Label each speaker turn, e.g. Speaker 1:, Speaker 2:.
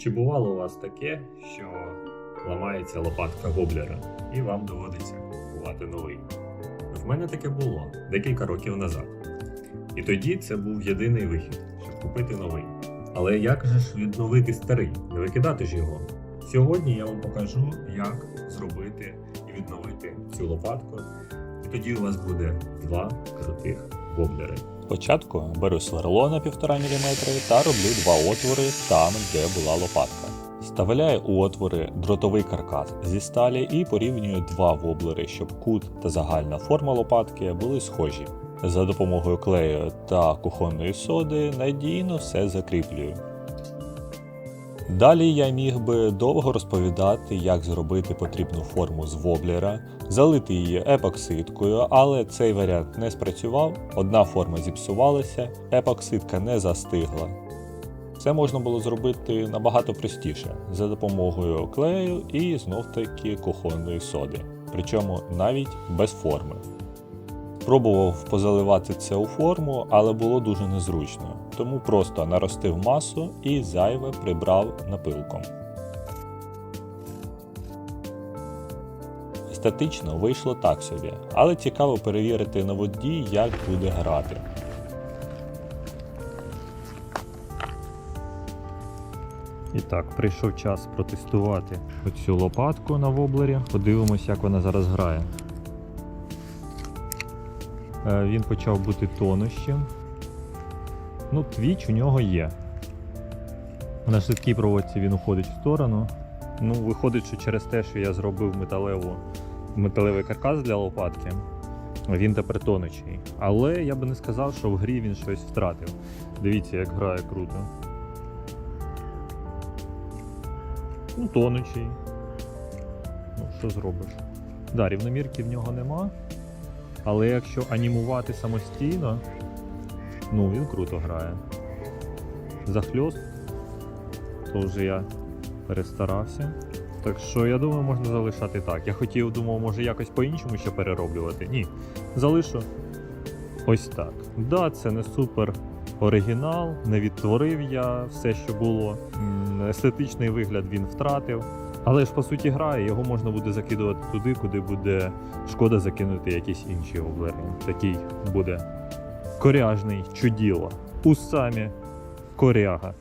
Speaker 1: Чи бувало у вас таке, що ламається лопатка гоблера і вам доводиться купувати новий? В мене таке було декілька років назад. І тоді це був єдиний вихід, щоб купити новий. Але як же ж відновити старий, не викидати ж його? Сьогодні я вам покажу, як зробити і відновити цю лопатку. І тоді у вас буде два крутих гоблери.
Speaker 2: Спочатку беру сверло на 1,5 мм та роблю два отвори там, де була лопатка. Вставляю у отвори дротовий каркас зі сталі і порівнюю два воблери, щоб кут та загальна форма лопатки були схожі. За допомогою клею та кухонної соди надійно все закріплюю. Далі я міг би довго розповідати, як зробити потрібну форму з воблера, залити її епоксидкою, але цей варіант не спрацював, одна форма зіпсувалася, епоксидка не застигла. Це можна було зробити набагато простіше за допомогою клею і знов-таки кухонної соди, причому навіть без форми. Пробував позаливати це у форму, але було дуже незручно, тому просто наростив масу і зайве прибрав напилком. Естетично вийшло так собі, але цікаво перевірити на воді, як буде грати.
Speaker 1: І так, прийшов час протестувати оцю лопатку на воблері. Подивимось, як вона зараз грає. Е, Він почав бути тонущим. Ну, твіч у нього є. На швидкій проводці він уходить в сторону. Ну, виходить, що через те, що я зробив металеву, металевий каркас для лопатки, він тепер тонучий. Але я би не сказав, що в грі він щось втратив. Дивіться, як грає круто. Ну, тонучий. Ну, що зробиш? Да, рівномірки в нього нема. Але якщо анімувати самостійно, ну він круто грає. Захльост, то вже я перестарався. Так що я думаю, можна залишати так. Я хотів, думав, може якось по-іншому ще перероблювати. Ні. Залишу ось так. Да, це не супер оригінал, не відтворив я все, що було. Естетичний вигляд він втратив. Але ж по суті грає, його можна буде закидувати туди, куди буде шкода закинути якісь інші облери. Такий буде коряжний чуділо. У самі коряга.